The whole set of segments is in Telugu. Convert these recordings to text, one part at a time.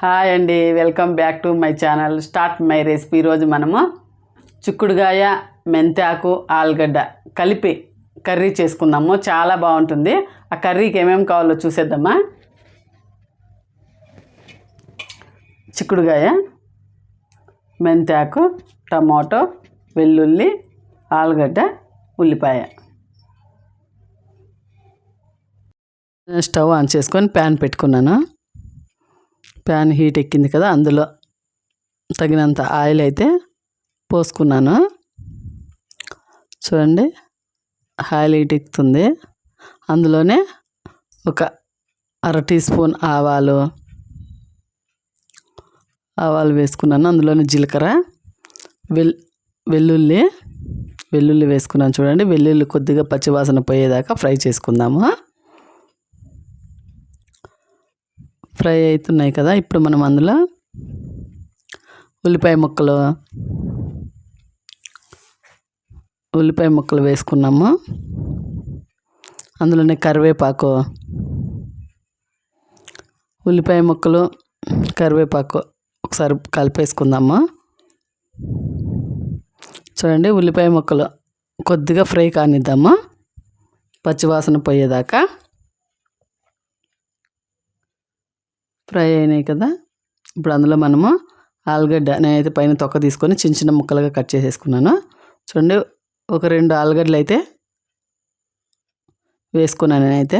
హాయ్ అండి welcome back to my channel. Start my recipe. ఈరోజు మనము చిక్కుడుగాయ మెంతాకు ఆలుగడ్డ కలిపి కర్రీ చేసుకుందాము. చాలా బాగుంటుంది. ఆ కర్రీకి ఏమేమి కావాలో చూసేద్దామా? చిక్కుడుగాయ మెంతాకు టమాటో వెల్లుల్లి ఆలుగడ్డ ఉల్లిపాయ. స్టవ్ ఆన్ చేసుకొని ప్యాన్ పెట్టుకున్నాను. ప్యాన్ హీట్ ఎక్కింది కదా అందులో తగినంత ఆయిల్ అయితే పోసుకున్నాను. చూడండి ఆయిల్ హీట్ ఎక్కుతుంది. అందులోనే ఒక అర టీ స్పూన్ ఆవాలు ఆవాలు వేసుకున్నాను. అందులోనే జీలకర్ర వెల్ వెల్లుల్లి వెల్లుల్లి వేసుకున్నాను. చూడండి వెల్లుల్లి కొద్దిగా పచ్చివాసన పోయేదాకా ఫ్రై చేసుకుందాము. ఫ్రై అవుతున్నాయి కదా ఇప్పుడు మనం అందులో ఉల్లిపాయ ముక్కలు ఉల్లిపాయ ముక్కలు వేసుకున్నాము. అందులోనే కరివేపాకు ఉల్లిపాయ ముక్కలు కరివేపాకు ఒకసారి కలిపేసుకుందాము. చూడండి ఉల్లిపాయ ముక్కలు కొద్దిగా ఫ్రై కానిద్దాము పచ్చివాసన పోయేదాకా. ఫ్రై అయినాయి కదా? ఇప్పుడు అందులో మనము ఆలుగడ్డ నేనైతే పైన తొక్క తీసుకొని చిన్న చిన్న ముక్కలుగా కట్ చేసేసుకున్నాను. చూడండి ఒక రెండు ఆలుగడ్డలు అయితే వేసుకున్నాను నేనైతే.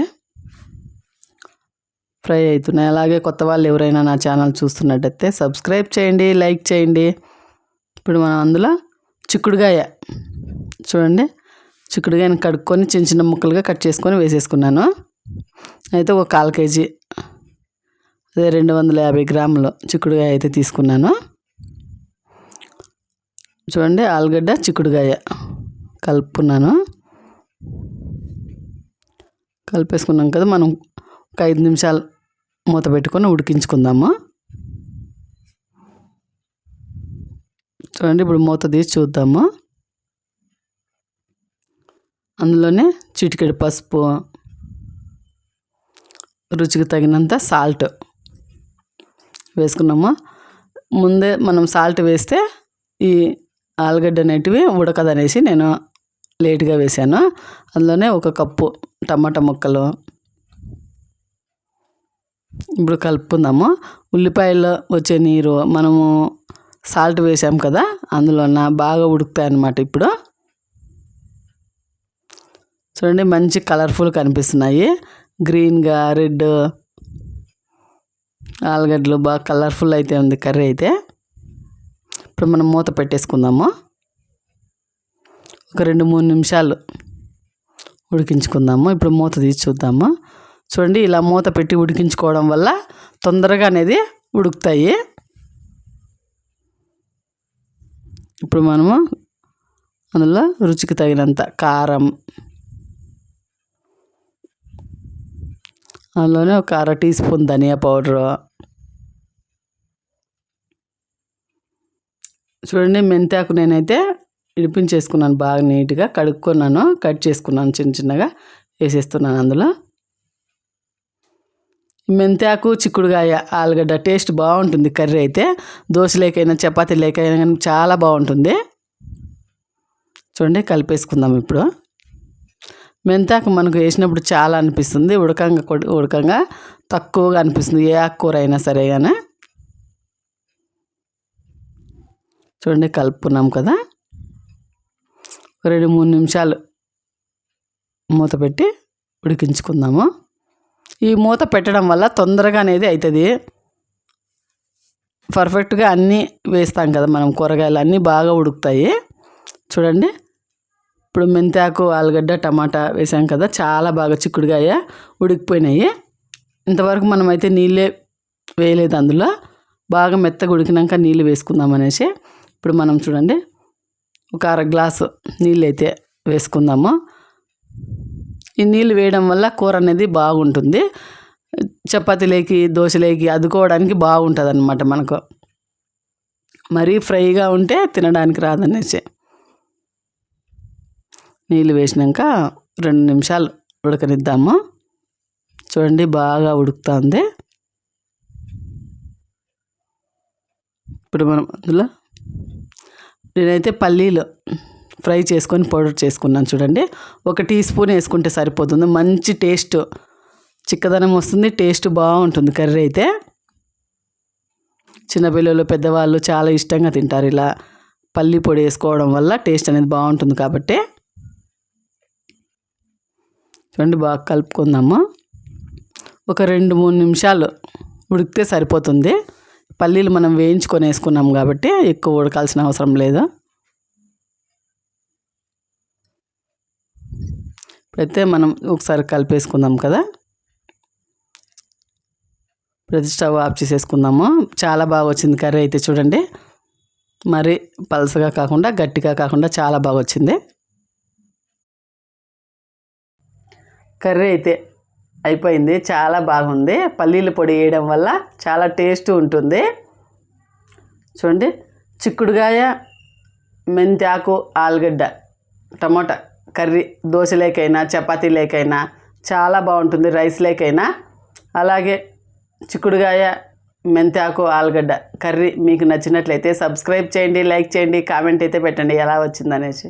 ఫ్రై అవుతున్నాయి. అలాగే కొత్త వాళ్ళు ఎవరైనా నా ఛానల్ చూస్తున్నట్టయితే సబ్స్క్రైబ్ చేయండి లైక్ చేయండి. ఇప్పుడు మనం అందులో చిక్కుడుగాయ చూడండి చిక్కుడుగాయని కడుక్కొని చిన్న చిన్న ముక్కలుగా కట్ చేసుకొని వేసేసుకున్నాను. అయితే ఒక కాల్ కేజీ రెండు వందల యాభై గ్రాములు చిక్కుడుగాయ అయితే తీసుకున్నాను. చూడండి ఆలుగడ్డ చిక్కుడుగాయ కలుపుకున్నాను. కలిపేసుకున్నాం కదా మనం ఒక ఐదు నిమిషాలు మూత పెట్టుకొని ఉడికించుకుందాము. చూడండి ఇప్పుడు మూత తీసి చూద్దాము. అందులోనే చిటికెడు పసుపు రుచికి తగినంత సాల్ట్ వేసుకున్నాము? ముందే మనం సాల్ట్ వేస్తే ఈ ఆలుగడ్డ అనేటివి ఉడకదనేసి నేను లేట్గా వేసాను. అందులోనే ఒక కప్పు టమాటా ముక్కలు. ఇప్పుడు కలుపుకుందాము. ఉల్లిపాయలు వచ్చే నీరు మనము సాల్ట్ వేసాం కదా అందులోన బాగా ఉడుకుతాయి అన్నమాట ఇప్పుడు. చూడండి మంచి కలర్ఫుల్ కనిపిస్తున్నాయి. గ్రీన్గా రెడ్ ఆలుగడ్డలు బాగా కలర్ఫుల్ అయితే ఉంది కర్రీ అయితే. ఇప్పుడు మనం మూత పెట్టేసుకుందాము. ఒక రెండు మూడు నిమిషాలు ఉడికించుకుందాము. ఇప్పుడు మూత తీసి చూద్దాము. చూడండి ఇలా మూత పెట్టి ఉడికించుకోవడం వల్ల తొందరగా అనేది ఉడుకుతాయి. ఇప్పుడు మనము అందులో రుచికి తగినంత కారం అందులోనే ఒక అర టీ స్పూన్ ధనియా పౌడరు చూడండి మెంతాకు నేనైతే ఇడిపించేసుకున్నాను బాగా నీట్గా కడుక్కున్నాను కట్ చేసుకున్నాను చిన్న చిన్నగా వేసేస్తున్నాను అందులో. మెంతాకు చిక్కుడుగాయ ఆలుగడ్డ టేస్ట్ బాగుంటుంది కర్రీ అయితే. దోశ లేకైనా చపాతీ లేకైనా కానీ చాలా బాగుంటుంది. చూడండి కలిపేసుకుందాం ఇప్పుడు. మెంతాకు మనకు వేసినప్పుడు చాలా అనిపిస్తుంది ఉడకంగా ఉడకంగా తక్కువగా అనిపిస్తుంది ఏ ఆకుకూర అయినా సరే కానీ చూడండి కలుపుకున్నాం కదా. రెండు మూడు నిమిషాలు మూత పెట్టి ఉడికించుకుందాము. ఈ మూత పెట్టడం వల్ల తొందరగా అనేది అవుతుంది పర్ఫెక్ట్గా అన్నీ వేస్తాం కదా మనం కూరగాయలు అన్నీ బాగా ఉడుకుతాయి. చూడండి ఇప్పుడు మెంతాకు ఆలుగడ్డ టమాటా వేసాం కదా చాలా బాగా చిక్కుడుగాయ ఉడికిపోయినాయి. ఇంతవరకు మనం అయితే నీళ్ళే వేయలేదు అందులో. బాగా మెత్తగా ఉడికినాక నీళ్ళు వేసుకుందాం అనేసి. ఇప్పుడు మనం చూడండి. ఒక అర గ్లాసు నీళ్ళు అయితే వేసుకుందాము. ఈ నీళ్ళు వేయడం వల్ల కూర అనేది బాగుంటుంది. చపాతీలేకి దోశలేకి అదుకోవడానికి బాగుంటుంది అనమాట మనకు. మరీ ఫ్రైగా ఉంటే తినడానికి రాదనేసి. నీళ్ళు వేసినాక రెండు నిమిషాలు ఉడకనిద్దాము. చూడండి బాగా ఉడుకుతుంది. ఇప్పుడు మనం అందులో నేనైతే పల్లీలు ఫ్రై చేసుకొని పౌడర్ చేసుకున్నాను చూడండి. ఒక టీ స్పూన్ వేసుకుంటే సరిపోతుంది. మంచి టేస్ట్ చిక్కదనం వస్తుంది టేస్ట్ బాగుంటుంది కర్రీ అయితే. చిన్నపిల్లలు పెద్దవాళ్ళు చాలా ఇష్టంగా తింటారు ఇలా పల్లి పొడి వేసుకోవడం వల్ల టేస్ట్ అనేది బాగుంటుంది కాబట్టి. చూడండి బాగా కలుపుకుందాము. ఒక రెండు మూడు నిమిషాలు ఉడికితే సరిపోతుంది. పల్లీలు మనం వేయించుకొని వేసుకున్నాం కాబట్టి ఎక్కువ ఉడకాల్సిన అవసరం లేదు? అయితే మనం ఒకసారి కలిపేసుకుందాం కదా. ప్రతి స్టవ్ ఆఫ్ చేసేసుకుందాము. చాలా బాగా వచ్చింది కర్రీ అయితే చూడండి. మరి పలసగా కాకుండా గట్టిగా కాకుండా చాలా బాగా వచ్చింది. కర్రీ అయితే అయిపోయింది. చాలా బాగుంది. పల్లీల పొడి వేయడం వల్ల చాలా టేస్ట్ ఉంటుంది. చూడండి. చిక్కుడుగాయ మెంతాకు ఆలుగడ్డ టమోటా కర్రీ దోశలేకైనా చపాతీలేకైనా చాలా బాగుంటుంది. రైస్లేకైనా. అలాగే చిక్కుడుగాయ మెంతాకు ఆలుగడ్డ కర్రీ మీకు నచ్చినట్లయితే సబ్స్క్రైబ్ చేయండి లైక్ చేయండి కామెంట్ అయితే పెట్టండి ఎలా వచ్చిందనేసి.